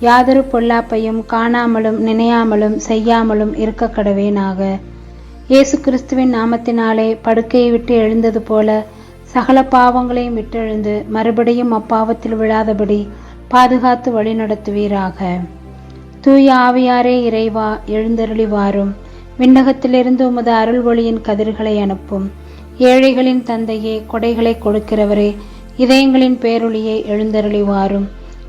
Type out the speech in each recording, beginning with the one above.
யாதொரு பொல்லாப்பையும் காணாமலும் நினையாமலும் செய்யாமலும் இருக்க கடவேனாக. இயேசு கிறிஸ்துவின் நாமத்தினாலே படுக்கையை விட்டு எழுந்தது போல சகல பாவங்களையும் விட்டெழுந்து மறுபடியும் அப்பாவத்தில் விழாதபடி பாதுகாத்து வழிநடத்துவீராக தூய ஆவியாரே இறைவா எழுந்தருளி வாரும் விண்ணகத்திலிருந்து உமது அருள் ஒளியின் கதிர்களை அனுப்பும். ஏழைகளின் தந்தையே கொடைகளை கொடுக்கிறவரே இதயங்களின் பேரொளியை எழுந்தருளி வாரும்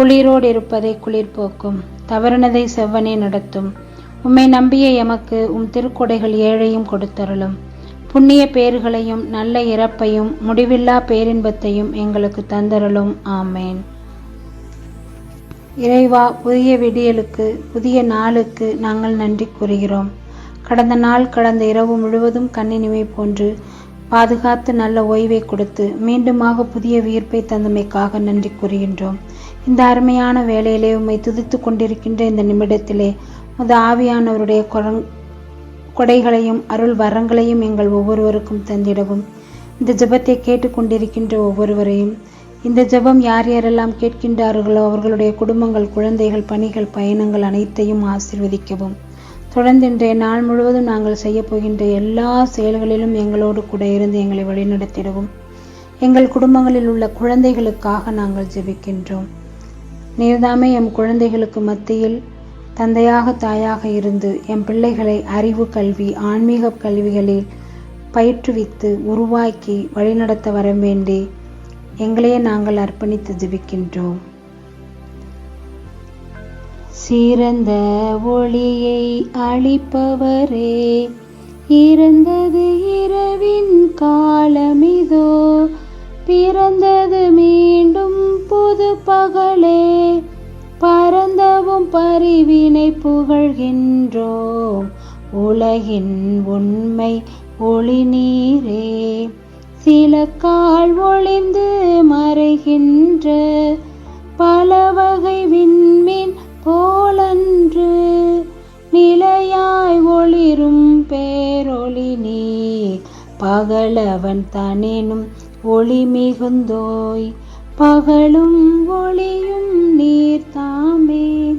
குளிரோடு இருப்பதை குளிர்போக்கும் தவறினதை செவ்வனே நடத்தும். உம்மை நம்பிய எமக்கு உம் திருக்கொடைகள் ஏழையும் கொடுத்தருளும். புண்ணிய பேறுகளையும் நல்ல இறப்பையும் முடிவில்லா பேரின்பத்தையும் எங்களுக்கு தந்தருளும். ஆமேன். இறைவா புதிய விடியலுக்கு புதிய நாளுக்கு நாங்கள் நன்றி கூறுகிறோம். கடந்த நாள் கடந்த இரவு முழுவதும் கண்ணினிமை போன்று பாதுகாத்து நல்ல ஓய்வை கொடுத்து மீண்டுமாக புதிய வியர்ப்பை தந்தமைக்காக நன்றி கூறுகின்றோம். இந்த அருமையான வேலையிலே உம்மை துதித்து கொண்டிருக்கின்ற இந்த நிமிடத்திலே முத ஆவியானவருடைய கொடைகளையும் அருள் வரங்களையும் எங்கள் ஒவ்வொருவருக்கும் தந்திடவும். இந்த ஜெபத்தை கேட்டுக்கொண்டிருக்கின்ற ஒவ்வொருவரையும் இந்த ஜெபம் யார் யாரெல்லாம் கேட்கின்றார்களோ அவர்களுடைய குடும்பங்கள் குழந்தைகள் பணிகள் பயணங்கள் அனைத்தையும் ஆசிர்வதிக்கவும். தொடர்ந்து இன்றைய நாள் முழுவதும் நாங்கள் செய்யப்போகின்ற எல்லா செயல்களிலும் எங்களோடு கூட இருந்து எங்களை வழிநடத்திடவும் எங்கள் குடும்பங்களில் உள்ள குழந்தைகளுக்காக நாங்கள் ஜெபிக்கின்றோம். நீர்தாமே எம் குழந்தைகளுக்கு மத்தியில் தந்தையாக தாயாக இருந்து எம் பிள்ளைகளை அறிவு கல்வி ஆன்மீக கல்விகளில் பயிற்றுவித்து உருவாக்கி வழிநடத்த வர வேண்டி எங்களையே நாங்கள் அர்ப்பணித்து ஜெபிக்கின்றோம். சிறந்த ஒளியை அளிப்பவரே. இறந்தது இரவின் காலமிதோ பிறந்தது மீண்டும் புது பகலே. பரந்தவும் பரிவினை புகழ்கின்றோம் உலகின் உண்மை ஒளி நீரே. சில கால் ஒளிந்து மறைகின்ற பல வகை வின் பகலவன் தனினும் ஒளி மிகுந்தோய். பகலும் ஒளியும் நீர் தாமே.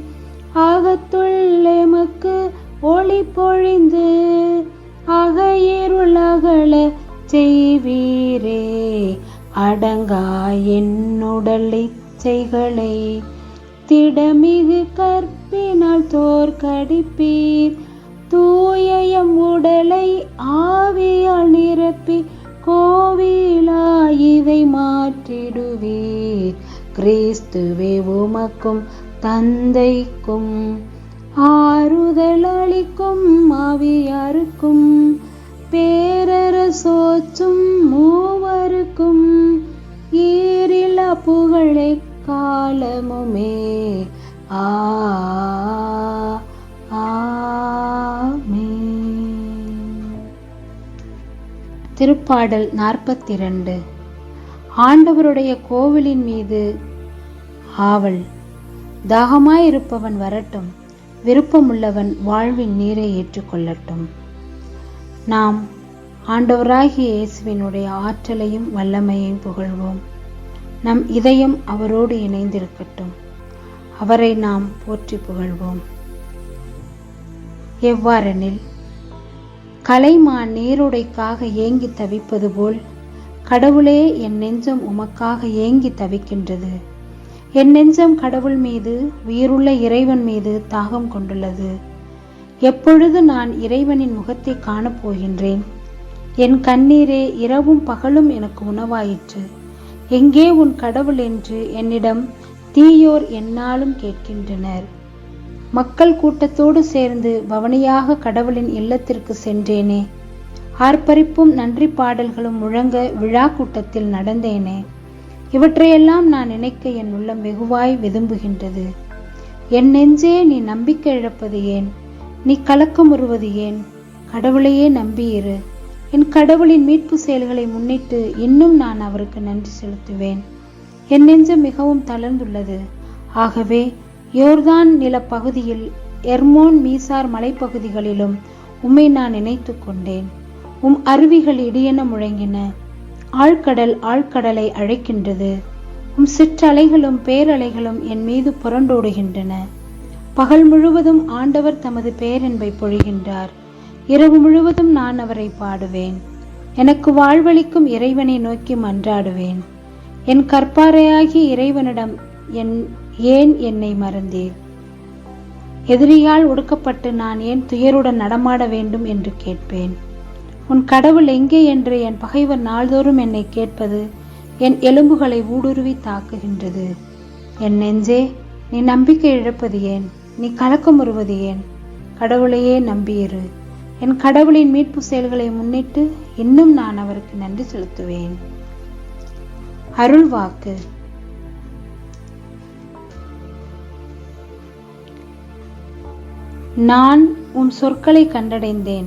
அகத்துள்ளெமக்கு ஒளி பொழிந்து அகையிருளகல செய்வீரே. அடங்கா என்னுடல் இச்சைகளை திடமிகு கற்பினால் தோற்கடிப்பீர். தூயம் உடலை ஆவியால் நிரப்பி கோவிலா இதை மாற்றிடுவீர். கிறிஸ்துவே உமக்கும் தந்தைக்கும் ஆறுதல் அளிக்கும் ஆவியாருக்கும் பேரரசோச்சும் மூவருக்கும் ஈரில புகழை காலமுமே. ஆ திருப்பாடல் நாற்பத்தி இரண்டு ஆண்டவருடைய கோவிலின் மீது ஆவல். தாகமாயிருப்பவன் வரட்டும் விருப்பமுள்ளவன் வாழ்வின் நீரை ஏற்றுக்கொள்ளட்டும். நாம் ஆண்டவராகிய இயேசுவினுடைய ஆற்றலையும் வல்லமையையும் புகழ்வோம். நம் இதயம் அவரோடு இணைந்திருக்கட்டும். அவரை நாம் போற்றி புகழ்வோம். எவ்வாறெனில் கலைமான் நீருடைக்காக ஏங்கி தவிப்பது போல் கடவுளே என் நெஞ்சம் உமக்காக ஏங்கி தவிக்கின்றது. என் நெஞ்சம் கடவுள் மீது உயிருள்ள இறைவன் மீது தாகம் கொண்டுள்ளது. எப்பொழுது நான் இறைவனின் முகத்தை காணப்போகின்றேன்? என் கண்ணீரே இரவும் பகலும் எனக்கு உணவாயிற்று. எங்கே உன் கடவுள் என்று என்னிடம் தீயோர் என்னாலும் கேட்கின்றனர். மக்கள் கூட்டத்தோடு சேர்ந்து பவனியாக கடவுளின் இல்லத்திற்கு சென்றேனே. ஆர்ப்பரிப்பும் நன்றி பாடல்களும் முழங்க விழா கூட்டத்தில் நடந்தேனே. இவற்றையெல்லாம் நான் நினைக்க என் உள்ளம் வெகுவாய் விதும்புகின்றது. என் நெஞ்சே நீ நம்பிக்கை இழப்பது ஏன்? நீ கலக்கமுறுவது ஏன்? கடவுளையே நம்பியிரு. என் கடவுளின் மீட்பு செயல்களை முன்னிட்டு இன்னும் நான் அவருக்கு நன்றி செலுத்துவேன். என் நெஞ்சம் மிகவும் தளர்ந்துள்ளது. ஆகவே யோர்தான் நிலப்பகுதியில் எர்மோன் மீசார் மலைப்பகுதிகளிலும் உம்மை நான் நினைத்து கொண்டேன். உம் அருவிகள் இடியென முழங்கின. ஆழ்கடல் ஆழ்கடலை அழைக்கின்றது. உம் சிற்றலைகளும் பேரலைகளும் என் மீது புரண்டோடுகின்றன. பகல் முழுவதும் ஆண்டவர் தமது பேரன்பை பொழிகின்றார். இரவு முழுவதும் நான் அவரை பாடுவேன். எனக்கு வாழ்வளிக்கும் இறைவனை நோக்கி மன்றாடுவேன். என் கற்பாறையாகிய இறைவனிடம் என் ஏன் என்னை மறந்தீர்? எதிரியால் ஒடுக்கப்பட்டு நான் ஏன் துயருடன் நடமாட வேண்டும் என்று கேட்பேன். உன் கடவுள் எங்கே என்று என் பகைவர் நாள்தோறும் என்னை கேட்பது என் எலும்புகளை ஊடுருவி தாக்குகின்றது. என் நெஞ்சே நீ நம்பிக்கை இழப்பது ஏன்? நீ கலக்கமுறுவது ஏன்? கடவுளையே நம்பியிரு. என் கடவுளின் மீட்பு செயல்களை முன்னிட்டு இன்னும் நான் அவருக்கு நன்றி செலுத்துவேன். அருள் நான் உம் சொற்களை கண்டடைந்தேன்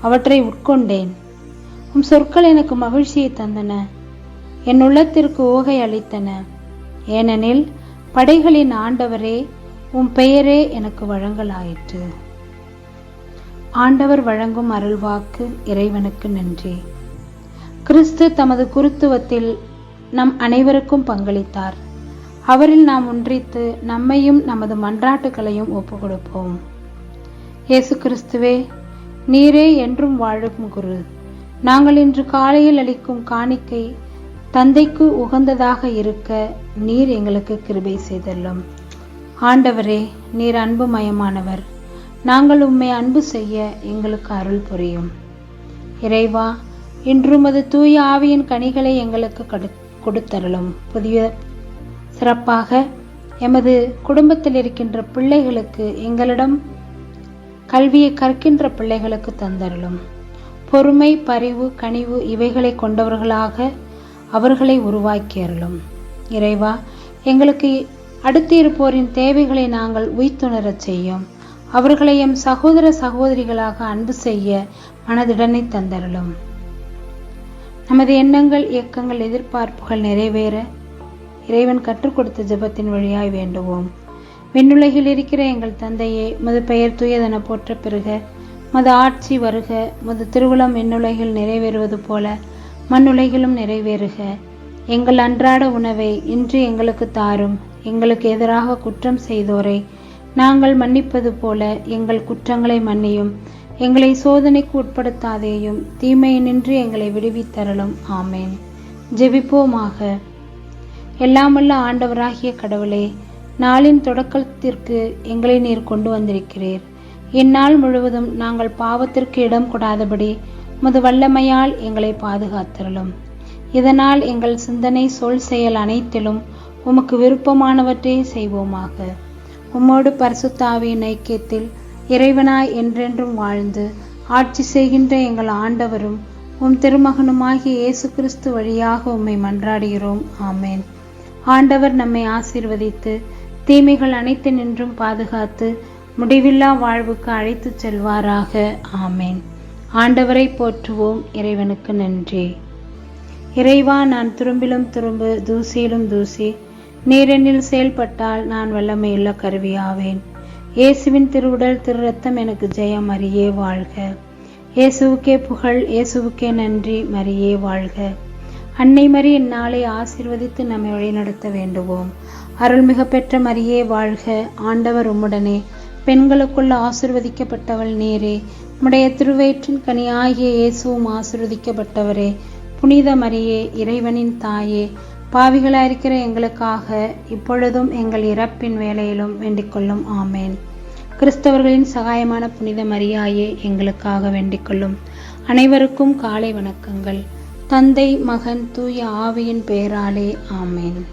அவற்றை உட்கொண்டேன். உம் சொற்கள் எனக்கு மகிழ்ச்சியை தந்தன என் உள்ளத்திற்கு ஓகை அளித்தன. ஏனெனில் படைகளின் ஆண்டவரே உம் பெயரே எனக்கு வழங்கலாயிற்று. ஆண்டவர் வழங்கும் அருள்வாக்கு இறைவனுக்கு நன்றி. கிறிஸ்து தமது குருத்துவத்தில் நம் அனைவருக்கும் பங்களித்தார். அவரில் நாம் ஒன்றித்து நம்மையும் நமது மன்றாட்டுகளையும் ஒப்புக் கொடுப்போம் இயேசு கிறிஸ்துவே நீரே என்றும் வாழும் குரு. நாங்கள் இன்று காலையில் அளிக்கும் காணிக்கை தந்தைக்கு உகந்ததாக இருக்க நீர் எங்களுக்கு கிருபை செய்தல்லும் ஆண்டவரே நீர் அன்புமயமானவர். நாங்கள் உம்மை அன்பு செய்ய எங்களுக்கு அருள் புரியும். இறைவா இன்றும் அது தூய ஆவியின் கனிகளை எங்களுக்கு கடு கொடுத்தருளும். புதிய சிறப்பாக எமது குடும்பத்தில் இருக்கின்ற பிள்ளைகளுக்கு எங்களிடம் கல்வியை கற்கின்ற பிள்ளைகளுக்கு தந்தருளும். பொறுமை பரிவு கனிவு இவைகளை கொண்டவர்களாக அவர்களை உருவாக்கி அருளும் இறைவா எங்களுக்கு அடுத்து இருப்போரின் தேவைகளை நாங்கள் உய்த்துணரச் செய்யும். அவர்களை எம் சகோதர சகோதரிகளாக அன்பு செய்ய மனதிடனை தந்தருளும். நமது எண்ணங்கள் இயக்கங்கள் எதிர்பார்ப்புகள் நிறைவேற இறைவன் கற்றுக் கொடுத்த ஜபத்தின் வழியாய் வேண்டுவோம். விண்ணுலகில் இருக்கிற எங்கள் தந்தையே மது பெயர் தூயதென போற்ற பெறுக. மது ஆட்சி வருக. மது திருவுளம் விண்ணுலகில் நிறைவேறுவது போல மண்ணுலகிலும் நிறைவேறுக. எங்கள் அன்றாட உணவை இன்று எங்களுக்கு தாரும். எங்களுக்கு எதிராக குற்றம் செய்தோரை. நாங்கள் மன்னிப்பது போல எங்கள் குற்றங்களை மன்னியும். எங்களை சோதனைக்கு உட்படுத்தாதேயும் தீமையினின்று எங்களை விடுவித்தரலும் ஆமேன். ஜெபிப்போமாக. எல்லாமல்ல ஆண்டவராகிய கடவுளே நாளின் தொடக்கத்திற்கு எங்களை நீர் கொண்டு வந்திருக்கிறீர். இந்நாள் முழுவதும் நாங்கள் பாவத்திற்கு இடம் கொடாதபடி முது வல்லமையால் எங்களை பாதுகாத்திருளும். இதனால் எங்கள் சிந்தனை சொல் செயல் அனைத்திலும் உமக்கு விருப்பமானவற்றை செய்வோமாக. உம்மோடு பரிசுத்தாவியின் ஐக்கியத்தில் இறைவனாய் என்றென்றும் வாழ்ந்து ஆட்சி செய்கின்ற எங்கள் ஆண்டவரும் உம் திருமகனுமாகிய இயேசு கிறிஸ்து வழியாக உம்மை மன்றாடுகிறோம். ஆமேன். ஆண்டவர் நம்மை ஆசீர்வதித்து தீமைகள் அனைத்து நின்றும் பாதுகாத்து முடிவில்லா வாழ்வுக்கு அழைத்துச் செல்வாராக. ஆமேன். ஆண்டவரை போற்றுவோம். இறைவனுக்கு நன்றி. இறைவா நான் துரும்பிலும் துரும்பு தூசியிலும் தூசி நீரெண்ணில் செயல்பட்டால் நான் வல்லமையுள்ள கருவியாவேன். இயேசுவின் திருவுடல் திரு ரத்தம் எனக்கு ஜெயம் அறியே வாழ்க. இயேசுவுக்கே புகழ் இயேசுவுக்கே நன்றி மரியே வாழ்க. அன்னை மரி இந்நாளை ஆசிர்வதித்து நம்மை வழிநடத்த வேண்டுவோம். அருள்மிக பெற்ற மரியே வாழ்க ஆண்டவர் உம்முடனே. பெண்களுக்குள்ள ஆசிர்வதிக்கப்பட்டவள் நீரே. உம்முடைய திருவயிற்றின் கனியாகிய இயேசுவும் ஆசிர்வதிக்கப்பட்டவரே. புனித மரியே இறைவனின் தாயே பாவிகளாயிருக்கிற எங்களுக்காக இப்பொழுதும் எங்கள் இறப்பின் வேலையிலும் வேண்டிக்கொள்ளும். ஆமேன். கிறிஸ்தவர்களின் சகாயமான புனித மரியாயே எங்களுக்காக வேண்டிக்கொள்ளும். அனைவருக்கும் காலை வணக்கங்கள். தந்தை மகன் தூய ஆவியின் பெயராலே ஆமேன்.